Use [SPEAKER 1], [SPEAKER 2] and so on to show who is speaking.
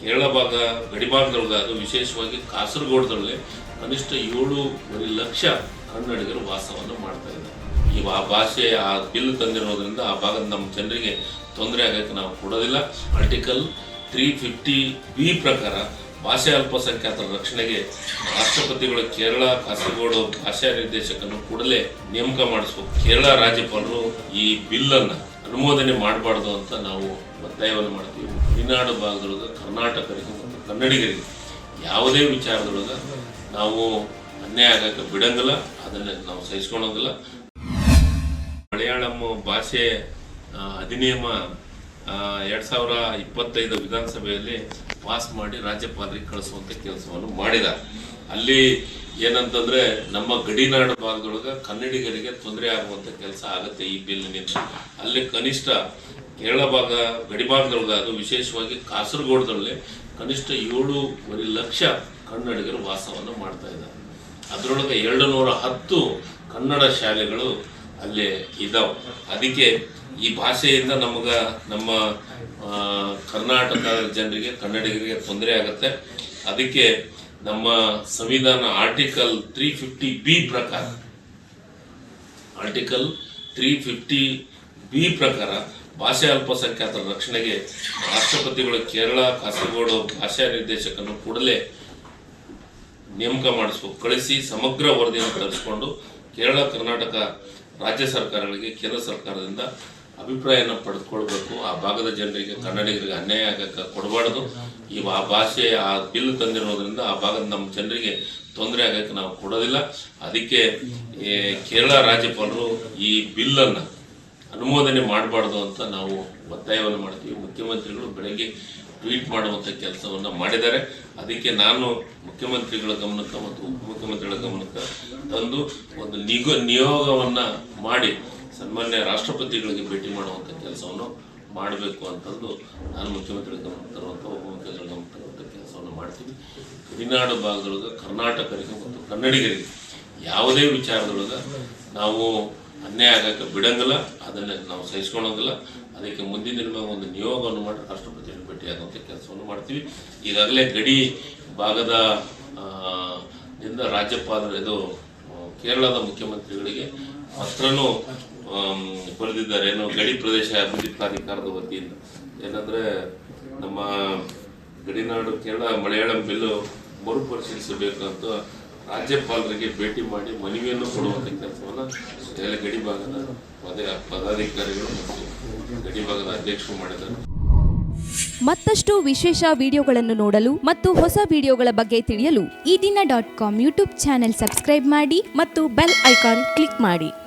[SPEAKER 1] ಕೇರಳ ಭಾಗ ಗಡಿ ಅದು ವಿಶೇಷವಾಗಿ ಕಾಸರಗೋಡದಲ್ಲೇ ಕನಿಷ್ಠ ಏಳೂವರೆ ಲಕ್ಷ ಕನ್ನಡಿಗರು ವಾಸವನ್ನು ಮಾಡ್ತಾ ಇದ್ದಾರೆ. ಈ ಆ ಭಾಷೆ ಆ ಬಿಲ್ ತಂದಿರೋದ್ರಿಂದ ಆ ಭಾಗದ ನಮ್ಮ ಜನರಿಗೆ ತೊಂದರೆ ಆಗೋಕ್ಕೆ ನಾವು ಕೊಡೋದಿಲ್ಲ. ಆರ್ಟಿಕಲ್ ತ್ರೀ ಫಿಫ್ಟಿ ಬಿ ಪ್ರಕಾರ ಭಾಷೆ ಅಲ್ಪಸಂಖ್ಯಾತರ ರಕ್ಷಣೆಗೆ ರಾಷ್ಟ್ರಪತಿಗಳು ಕೇರಳ, ಕಾಸರಗೋಡು ಭಾಷಾ ನಿರ್ದೇಶಕನು ಕೂಡಲೇ ನೇಮಕ ಮಾಡಿಸಬೇಕು ಕೇರಳ ರಾಜ್ಯಪಾಲರು ಈ ಬಿಲ್ಲನ್ನು ಅನುಮೋದನೆ ಮಾಡಬಾರ್ದು ಅಂತ ನಾವು ಒತ್ತಾಯವನ್ನು ಮಾಡ್ತೀವಿ. ಮಲೆನಾಡು ಭಾಗದೊಳಗೆ ಕರ್ನಾಟಕರಿಗೆ ಮತ್ತು ಕನ್ನಡಿಗರಿಗೆ ಯಾವುದೇ ವಿಚಾರದೊಳಗೆ ನಾವು ಅನ್ಯಾಯ ಆಗಕ್ಕೆ ಬಿಡಂಗಿಲ್ಲ. ಅದನ್ನು ನಾವು ಸಹಿಸ್ಕೊಳಂಗಿಲ್ಲ ಮಲಯಾಳಂ ಭಾಷೆ ಅಧಿನಿಯಮ ಎರಡು ಸಾವಿರ ಇಪ್ಪತ್ತೈದು ವಿಧಾನಸಭೆಯಲ್ಲಿ ಪಾಸ್ ಮಾಡಿ ರಾಜ್ಯಪಾಲರಿಗೆ ಕಳಿಸುವಂಥ ಕೆಲಸವನ್ನು ಮಾಡಿದ್ದಾರೆ. ಅಲ್ಲಿ ಏನಂತಂದ್ರೆ ನಮ್ಮ ಗಡಿನಾಡು ಭಾಗದೊಳಗ ಕನ್ನಡಿಗರಿಗೆ ತೊಂದರೆ ಆಗುವಂತ ಕೆಲಸ ಆಗುತ್ತೆ ಈ ಬಿಲ್ನಿಂದ ಅಲ್ಲಿ ಕನಿಷ್ಠ ಕೇರಳ ಭಾಗ ಗಡಿಭಾಗದೊಳಗ ಅದು ವಿಶೇಷವಾಗಿ ಕಾಸರಗೋಡದಲ್ಲಿ ಕನಿಷ್ಠ ಏಳೂವರೆ ಲಕ್ಷ ಕನ್ನಡಿಗರು ವಾಸವನ್ನು ಮಾಡ್ತಾ ಇದ್ದಾರೆ. ಅದರೊಳಗೆ ಎರಡು ನೂರ ಹತ್ತು ಕನ್ನಡ ಶಾಲೆಗಳು ಅಲ್ಲಿ ಇದಾವೆ. ಅದಕ್ಕೆ ಈ ಭಾಷೆಯಿಂದ ನಮಗ ನಮ್ಮ ಕರ್ನಾಟಕ ಜನರಿಗೆ, ಕನ್ನಡಿಗರಿಗೆ ತೊಂದರೆ ಆಗುತ್ತೆ. ಅದಕ್ಕೆ ನಮ್ಮ ಸಂವಿಧಾನ ಆರ್ಟಿಕಲ್ ತ್ರೀ ಫಿಫ್ಟಿ ಬಿ ಪ್ರಕಾರ ಆರ್ಟಿಕಲ್ ತ್ರೀ ಫಿಫ್ಟಿ ಬಿ ಪ್ರಕಾರ ಭಾಷೆ ಅಲ್ಪಸಂಖ್ಯಾತರ ರಕ್ಷಣೆಗೆ ರಾಷ್ಟ್ರಪತಿಗಳು ಕೇರಳ, ಕಾಸರಗೋಡು ಭಾಷಾ ನಿರ್ದೇಶಕನು ಕೂಡಲೇ ನೇಮಕ ಮಾಡಿಸ್ಬೇಕು ಕಳಿಸಿ ಸಮಗ್ರ ವರದಿಯನ್ನು ತರಿಸಿಕೊಂಡು ಕೇರಳ, ಕರ್ನಾಟಕ ರಾಜ್ಯ ಸರ್ಕಾರಗಳಿಗೆ ಕೇಂದ್ರ ಸರ್ಕಾರದಿಂದ ಅಭಿಪ್ರಾಯನ ಪಡೆದುಕೊಳ್ಬೇಕು ಆ ಭಾಗದ ಜನರಿಗೆ, ಕನ್ನಡಿಗರಿಗೆ ಅನ್ಯಾಯ ಆಗಕ್ಕೆ ಕೊಡಬಾರ್ದು. ಈ ಆ ಭಾಷೆ ಆ ಬಿಲ್ ತಂದಿರೋದ್ರಿಂದ ಆ ಭಾಗದ ನಮ್ಮ ಜನರಿಗೆ ತೊಂದರೆ ಆಗಕ್ಕೆ ನಾವು ಕೊಡೋದಿಲ್ಲ. ಅದಕ್ಕೆ ಕೇರಳ ರಾಜ್ಯಪಾಲರು ಈ ಬಿಲ್ ಅನ್ನ ಅನುಮೋದನೆ ಮಾಡಬಾರ್ದು ಅಂತ ನಾವು ಒತ್ತಾಯವನ್ನು ಮಾಡ್ತೀವಿ. ಮುಖ್ಯಮಂತ್ರಿಗಳು ಬೆಳಗ್ಗೆ ಟ್ವೀಟ್ ಮಾಡುವಂಥ ಕೆಲಸವನ್ನ ಮಾಡಿದ್ದಾರೆ. ಅದಕ್ಕೆ ನಾನು ಮುಖ್ಯಮಂತ್ರಿಗಳ ಗಮನಕ್ಕೆ ಮತ್ತು ಉಪಮುಖ್ಯಮಂತ್ರಿಗಳ ಗಮನಕ್ಕೆ ತಂದು ಒಂದು ನಿಗೋ, ನಿಯೋಗವನ್ನ ಮಾಡಿ ಸನ್ಮಾನ್ಯ ರಾಷ್ಟ್ರಪತಿಗಳಿಗೆ ಭೇಟಿ ಮಾಡುವಂಥ ಕೆಲಸವನ್ನು ಮಾಡಬೇಕು ಅಂತಂದು ನಾನು ಮುಖ್ಯಮಂತ್ರಿ ಗಮನಕ್ಕೆ ತರುವಂಥ ಉಪಮುಖ್ಯಮಂತ್ರಿ ತರುವಂಥ ಕೆಲಸವನ್ನು ಮಾಡ್ತೀವಿ. ಗಡಿನಾಡು ಭಾಗದೊಳಗೆ ಕರ್ನಾಟಕರಿಗೆ ಮತ್ತು ಕನ್ನಡಿಗರಿಗೆ ಯಾವುದೇ ವಿಚಾರದೊಳಗೆ ನಾವು ಅನ್ಯಾಯ ಆಗಕ್ಕೆ ಬಿಡಂಗಿಲ್ಲ, ಅದನ್ನ ನಾವು ಸಹಿಸ್ಕೊಳಂಗಿಲ್ಲ ಅದಕ್ಕೆ ಮುಂದಿನ ದಿನ ಒಂದು ನಿಯೋಗವನ್ನು ಮಾಡಿ ರಾಷ್ಟ್ರಪತಿಯನ್ನು ಭೇಟಿಯಾಗುವಂಥ ಕೆಲಸವನ್ನು ಮಾಡ್ತೀವಿ. ಈಗಾಗಲೇ ಗಡಿ ಭಾಗದ ದಿಂದ ರಾಜ್ಯಪಾಲರು ಇದು ಕೇರಳದ ಮುಖ್ಯಮಂತ್ರಿಗಳಿಗೆ ಪತ್ರನೂ ಬರೆದಿದ್ದಾರೆ. ಏನು ಗಡಿ ಪ್ರದೇಶ ಅಭಿವೃದ್ಧಿ ಪ್ರಾಧಿಕಾರದ ವತಿಯಿಂದ. ಏನಂದ್ರೆ, ನಮ್ಮ ಗಡಿನಾಡು ಕೇರಳ ಮಲಯಾಳಂ ಬಿಲ್ಲು ಮರುಪರಿಶೀಲಿಸಬೇಕು ಅಂತ ರಾಜ್ಯಪಾಲರಿಗೆ ಭೇಟಿ ಮಾಡಿ ಮನವಿಯನ್ನು ಕೊಡುವಂತ ಕೆಲಸವನ್ನ ಎಲ್ಲ ಗಡಿ ಭಾಗದ ಪದ- ಪದಾಧಿಕಾರಿಗಳು ಮತ್ತು ಗಡಿ ಭಾಗದ ಅಧ್ಯಕ್ಷರು ಮಾಡಿದ್ದಾರೆ.
[SPEAKER 2] ಮತ್ತಷ್ಟು ವಿಶೇಷ ವಿಡಿಯೋಗಳನ್ನು ನೋಡಲು ಮತ್ತು ಹೊಸ ವಿಡಿಯೋಗಳ ಬಗ್ಗೆ ತಿಳಿಯಲು
[SPEAKER 3] Ee Dina dot com YouTube channel subscribe ಮಾಡಿ ಮತ್ತು ಬೆಲ್ ಐಕಾನ್ ಕ್ಲಿಕ್ ಮಾಡಿ.